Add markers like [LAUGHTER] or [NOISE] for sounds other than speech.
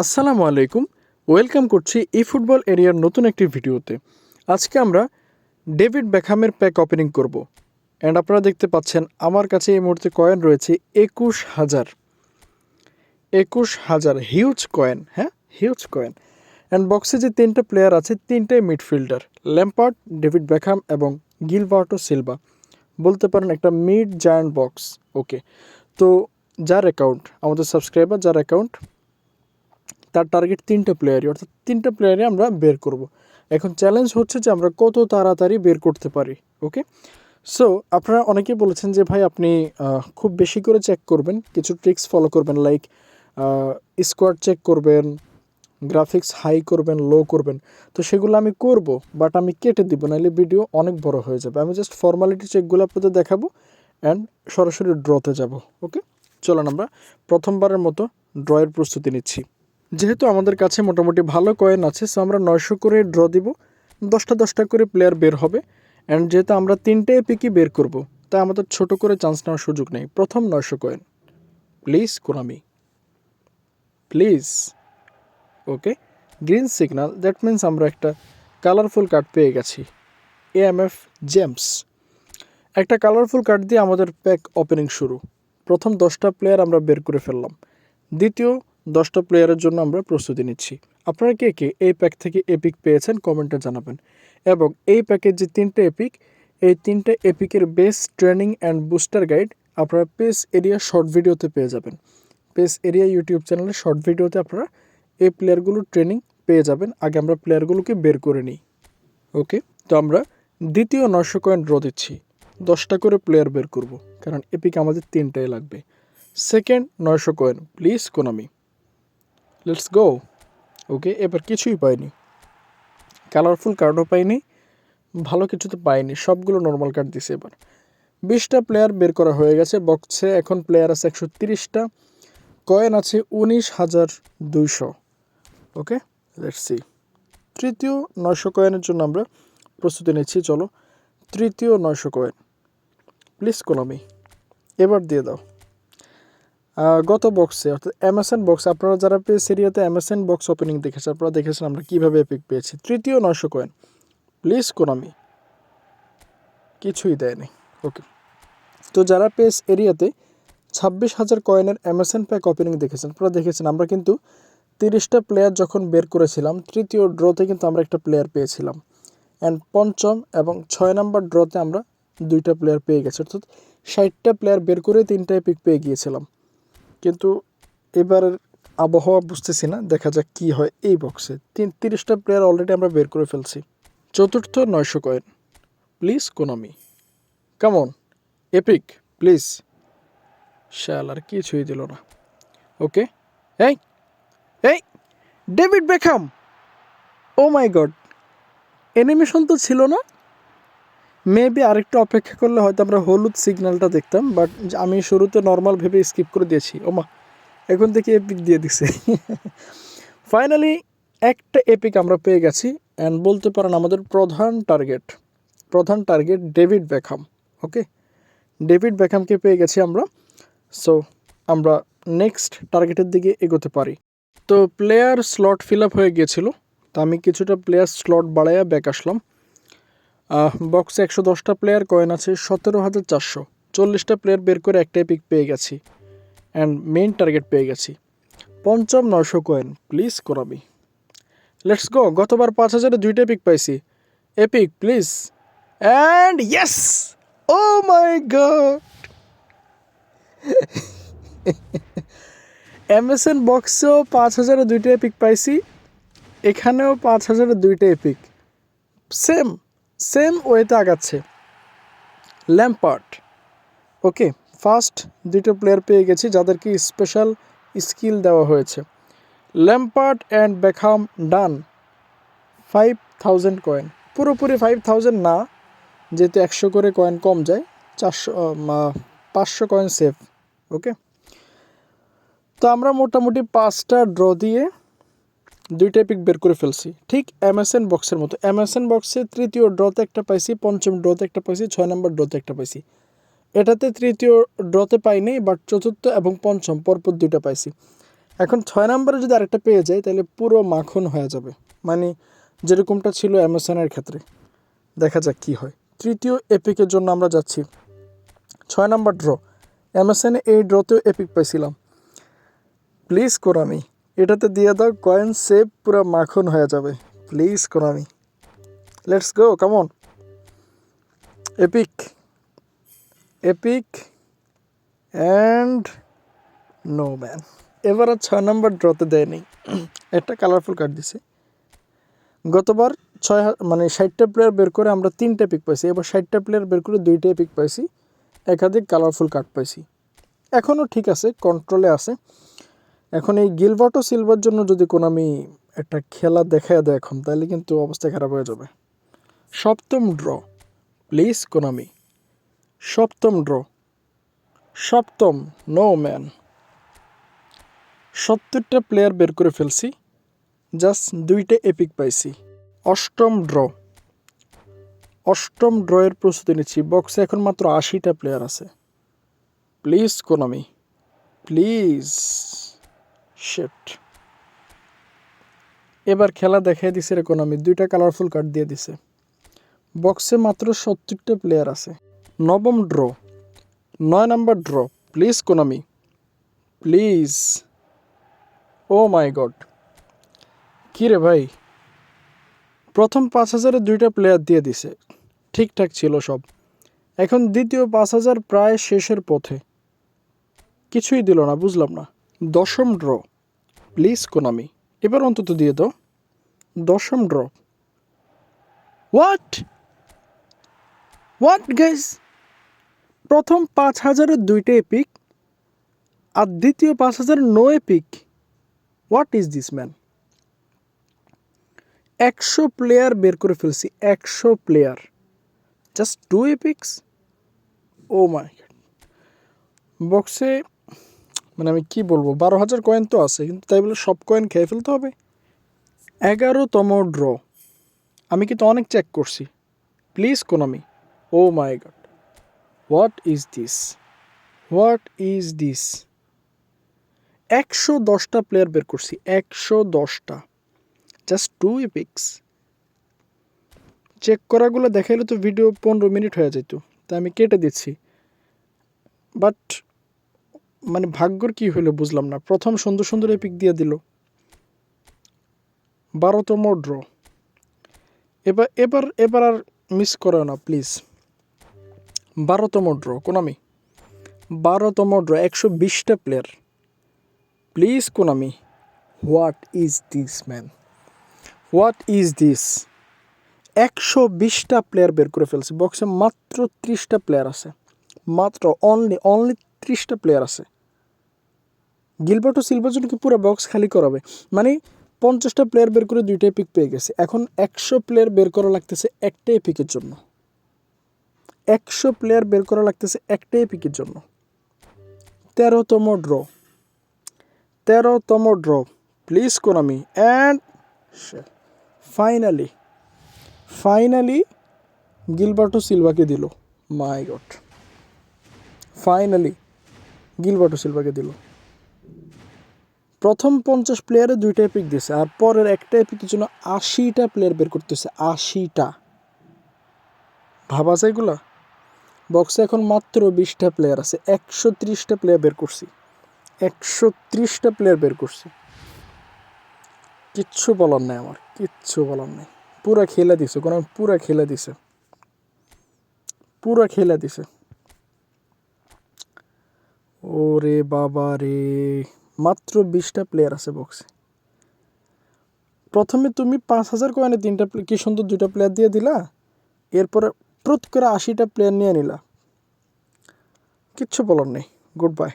আসসালামু আলাইকুম। ওয়েলকাম করছি ই ফুটবল এরিয়ার নতুন একটি ভিডিওতে। আজকে আমরা ডেভিড বেখামের প্যাক ওপেনিং করব। অ্যান্ড আপনারা দেখতে পাচ্ছেন, আমার কাছে এই মুহূর্তে কয়েন রয়েছে একুশ হাজার। একুশ হাজার হিউজ কয়েন হ্যাঁ? হিউজ কয়েন অ্যান্ড বক্সে যে তিনটা প্লেয়ার আছে, তিনটাই মিডফিল্ডার ল্যাম্পার্ড ডেভিড বেখাম এবং গিলবার্টো সিলভা বলতে পারেন একটা মিড জায়ান্ট বক্স ওকে তো, যার অ্যাকাউন্ট আমাদের সাবস্ক্রাইবার যার অ্যাকাউন্ট তার টার্গেট তিনটা প্লেয়ারই অর্থাৎ তিনটা প্লেয়ারই আমরা বের করব। এখন চ্যালেঞ্জ হচ্ছে যে আমরা কত তাড়াতাড়ি বের করতে পারি ওকে সো আপনারা অনেকেই বলেছেন যে ভাই আপনি খুব বেশি করে চেক করবেন, কিছু ট্রিক্স ফলো করবেন লাইক স্কোয়াড চেক করবেন গ্রাফিক্স হাই করবেন লো করবেন। তো সেগুলো আমি করব বাট আমি কেটে দিব, নাহলে ভিডিও অনেক বড় হয়ে যাবে। আমি জাস্ট ফর্মালিটি চেকগুলো আপনাদের দেখাবো অ্যান্ড সরাসরি ড্রতে যাব ওকে চলুন আমরা প্রথমবারের মতো ড্রয়ের প্রস্তুতি নিচ্ছি। যেহেতু আমাদের কাছে মোটামুটি ভালো কয়েন আছে সো আমরা নয়শো করে ড্র দিব। দশটা দশটা করে প্লেয়ার বের হবে। অ্যান্ড যেহেতু আমরা তিনটে পিকই বের করব, তাই আমাদের ছোট করে চান্স নেওয়ার সুযোগ নেই। প্রথম নয়শো coin please Konami please okay green signal that means আমরা একটা কালারফুল কার্ড পেয়ে গেছি। এ এম এফ জেমস একটা কালারফুল কার্ড দিয়ে আমাদের প্যাক ওপেনিং শুরু। প্রথম দশটা প্লেয়ার আমরা বের করে ফেললাম। দ্বিতীয় দশটা প্লেয়ারের জন্য আমরা প্রস্তুতি নিচ্ছি। আপনারা কে কে এই প্যাক থেকে এপিক পেয়েছেন কমেন্টে জানাবেন। এবং এই প্যাকের যে তিনটে এপিক এই তিনটে এপিকের base training and booster guide আপনারা পেস এরিয়া শর্ট ভিডিওতে পেয়ে যাবেন। পেস এরিয়া ইউটিউব চ্যানেলে শর্ট ভিডিওতে আপনারা এই প্লেয়ারগুলোর ট্রেনিং পেয়ে যাবেন। আগে আমরা প্লেয়ারগুলোকে বের করে নিই। ওকে তো আমরা দ্বিতীয় নয়শো কয়েন ড্র দিচ্ছি। দশটা করে প্লেয়ার বের করব। কারণ এপিক আমাদের তিনটাই লাগবে। সেকেন্ড নয়শো coin please Konami let's go okay এবার কিছুই পাইনি। কালারফুল কার্ডও পাইনি, ভালো কিছু তো পাইনি, সবগুলো নর্মাল কার্ড দিছে এবার। বিশটা প্লেয়ার বের করা হয়ে গেছে বক্সে এখন প্লেয়ার আছে একশো তিরিশটা কয়েন আছে উনিশ হাজার দুইশো। ওকে লেটস সি তৃতীয় নয়শো কয়েনের জন্য আমরা প্রস্তুতি নিচ্ছি, চলো। তৃতীয় নয়শো কয়েন প্লিজ কোনামি এবার দিয়ে দাও। গত বক্সে অর্থাৎ অ্যামাজন বক্স আপনারা যারা পেয়ে সিরিয়াতে অ্যামাজন বক্স ওপেনিং দেখেছেন, আপনারা দেখেছেন আমরা কীভাবে এপিক পেয়েছি। তৃতীয় নয়শো কয়েন প্লিজ কোনামি কিছুই দেয়নি। ওকে তো যারা পেস এরিয়াতে ছাব্বিশ হাজার কয়েনের অ্যামাজন প্যাক ওপেনিং দেখেছেন, আপনারা দেখেছেন আমরা কিন্তু তিরিশটা প্লেয়ার যখন বের করেছিলাম, তৃতীয় ড্রতে কিন্তু আমরা একটা প্লেয়ার পেয়েছিলাম। অ্যান্ড পঞ্চম এবং ছয় নম্বর ড্রতে আমরা দুইটা প্লেয়ার পেয়ে গেছি, অর্থাৎ ষাটটা প্লেয়ার বের করে তিনটা পিক পেয়ে গিয়েছিলাম। কিন্তু এবারের আবহাওয়া বুঝতেছি না, দেখা যাক কি হয় এই বক্সে তিন, তিরিশটা প্লেয়ার অলরেডি আমরা বের করে ফেলছি। চতুর্থ নয়শো কয়েন প্লিজ কোনামি কেমন এপিক প্লিজ শাল আর কিছুই দিল না। ওকে এই এই David Beckham oh my god animation তো ছিল না? মেবি আরেকটু অপেক্ষা করলে হয়তো আমরা হলুদ সিগন্যালটা দেখতাম বাট আমি শুরুতে নর্মাল ভেবে স্কিপ করে দিয়েছি। ওমা, এখন থেকে এপিক দিয়ে দিছে। [LAUGHS] ফাইনালি একটা এপিক আমরা পেয়ে গেছি অ্যান্ড বলতে পারেন আমাদের প্রধান টার্গেট প্রধান target David Beckham okay David বেখামকে পেয়ে গেছি আমরা। সো আমরা নেক্সট টার্গেটের দিকে এগোতে পারি। তো প্লেয়ার স্লট ফিল আপ হয়ে গিয়েছিল, তো আমি কিছুটা প্লেয়ার স্লট বাড়াইয়া ব্যাক আসলাম। বক্সে একশো দশটা প্লেয়ার কয়েন আছে, সতেরো হাজার চারশো। চল্লিশটা প্লেয়ার বের করে একটাই পিক পেয়ে গেছি। অ্যান্ড মেইন টার্গেট পেয়ে গেছি। পঞ্চম নয়শো কয়েন প্লিজ করাবি লেটস গো গতবার পাঁচ হাজারে দুইটা পিক পাইছি। Epic please and yes oh my god MSN বক্সেও পাঁচ হাজারে দুইটা পিক পাইছি। এখানেও পাঁচ হাজারে দুইটা পিক সেম সেম ওয়েতে আগাচ্ছে। ল্যাম্পার্ট ওকে, ফার্স্ট দুটো প্লেয়ার পেয়ে গেছি যাদেরকে স্পেশাল স্কিল দেওয়া হয়েছে। Lampard and Beckham done. Five thousand coin পুরোপুরি ফাইভ থাউজেন্ড না, যেহেতু একশো করে কয়েন কম যায়, চারশো পাঁচশো কয়েন সেভ ওকে? তো আমরা মোটামুটি পাঁচটা ড্র দিয়ে দুইটা পিক বের করে ফেলছি। ঠিক অ্যামাজন বক্সের মতো। অ্যামাজন বক্সে তৃতীয় ড্রতে একটা পাইছি, পঞ্চম ড্রতে একটা পাইছি, ছয় নম্বর ড্রতে একটা পাইছি। এটাতে তৃতীয় ড্রতে পাইনি বাট চতুর্থ এবং পঞ্চম পরপর দুইটা পাইছি। এখন ছয় নম্বরে যদি আরেকটা পেয়ে যাই, তাহলে পুরো মাখন হয়ে যাবে। মানে যেরকমটা ছিল অ্যামাজনের ক্ষেত্রে। দেখা যাক কি হয়। তৃতীয় এপিকের জন্য আমরা যাচ্ছি। ছয় নম্বর ড্র অ্যামাজনে এই ড্রতেও এপিক পাইছিলাম। প্লিজ কোরামি এটাতে দিয়ে দাও কয়েন সেভ পুরো মাখন হয়ে যাবে। প্লিজ কোরামি লেটস গো কেমন epic epic and no man এবার আর ছয় নম্বর ড্রতে দেয়নি। একটা কালারফুল কার্ড দিছে। গতবার ছয় মানে ষাটটা প্লেয়ার বের করে আমরা তিনটে পিক পাইছি। এবার ষাটটা প্লেয়ার বের করে দুইটাই পিক পাইছি। একাধিক কালারফুল কার্ড পাইছি। এখনও ঠিক আছে কন্ট্রোলে আছে। এখন এই গিলবার্টো সিলভার জন্য যদি কোনো আমি একটা খেলা দেখায় দেয় এখন তাহলে কিন্তু অবস্থা খারাপ হয়ে যাবে। সপ্তম ড্র। Please, Konami. সপ্তম ড্র। সপ্তম, নো ম্যান। সত্তরটা প্লেয়ার বের করে ফেলছি। জাস্ট দুইটা এপিক পাইছি। অষ্টম ড্র। অষ্টম ড্রয়ের প্রস্তুতি নিচ্ছি। বক্সে এখন মাত্র আশিটা প্লেয়ার আছে। Please, Konami. প্লিজ। শেট এবার খেলা দেখাই দিছে রে কোনামি দুইটা কালারফুল কার্ড দিয়ে দিছে। বক্সে মাত্র সত্তরটা প্লেয়ার আছে। নবম ড্র নয় number draw please Konami please oh my god কী রে ভাই? প্রথম পাঁচ হাজারে দুইটা প্লেয়ার দিয়ে দিছে। ঠিকঠাক ছিল সব। এখন দ্বিতীয় পাঁচ হাজার প্রায় শেষের পথে। কিছুই দিল না, বুঝলাম না। দশম ড্র প্লিজ, কোনামি, এবার অন্তত দিয়ে দাও। দশম ড্র। হোয়াট হোয়াট গাইজ প্রথম পাঁচ হাজারের দুইটা এপিক আর দ্বিতীয় পাঁচ হাজার no epic what is this man একশো প্লেয়ার বের করে ফেলছি, একশো player just two epics oh my বক্সে মানে আমি কি বলব, বারো হাজার কয়েন তো আছে, কিন্তু তাই বলে সব কয়েন খেয়ে ফেলতে হবে। এগারোতম ড্র আমি কিন্তু অনেক চেক করছি। Please Konami oh my god what is this what is this একশো দশটা প্লেয়ার বের করছি, একশো দশটা। জাস্ট টু এপিক্স চেক করাগুলো দেখাইলে তো ভিডিও পনেরো মিনিট হয়ে যেত তাই আমি কেটে দিচ্ছি। বাট মানে ভাগ্যর কি হলো বুঝলাম না। প্রথম সুন্দর সুন্দর এপিক দিয়ে দিল। বারোতম ড্র এবার এবার এবার আর মিস করো না প্লিজ বারোতম ড্র কোনামি বারোতম ড্র একশো বিশটা player please Konami what is this man what is this একশো বিশটা প্লেয়ার বের করে ফেলছে। বক্সে মাত্র ত্রিশটা প্লেয়ার আছে। মাত্র অনলি অনলি ত্রিশটা প্লেয়ার আছে। গিলবার্টো সিলভার জন্য কি পুরো বক্স খালি করাবে। মানে পঞ্চাশটা প্লেয়ার বের করে দুইটাই পিক পেয়ে গেছে। এখন একশো প্লেয়ার বের করা লাগতেছে একটাই পিকের জন্য। একশো প্লেয়ার বের করা লাগতেছে একটাই পিকের জন্য। তেরোতম ড্র তেরোতম draw please Konami and finally finally Gilberto সিলভাকে দিল। মাই গড ফাইনালি গিলবার্টো সিলভাকে দিল। প্রথম পঞ্চাশ প্লেয়ারে দুইটা পিক দিয়েছে আর পরের একটা এপিকের জন্য আশিটা প্লেয়ার বের করতেছে, আশিটা। ভাবা এগুলা? বক্সে এখন মাত্র বিশটা প্লেয়ার আছে, একশো ত্রিশটা প্লেয়ার বের করছি। একশো ত্রিশটা প্লেয়ার বের করছি। কিচ্ছু বলার নাই আমার, কিচ্ছু বলার নাই। পুরা খেলে দিছে, কোনো পুরা খেলে দিছে। পুরা খেলে দিছে। ওরে বাবা রে মাত্র বিশটা প্লেয়ার আছে বক্সে প্রথমে তুমি পাঁচ হাজার কয়েনে তিনটা কি সুন্দর দুটা প্লেয়ার দিয়ে দিলা, এরপরে প্রত করে আশিটা প্লেয়ার নিয়ে নিলা। কিচ্ছু বলার নেই। Good bye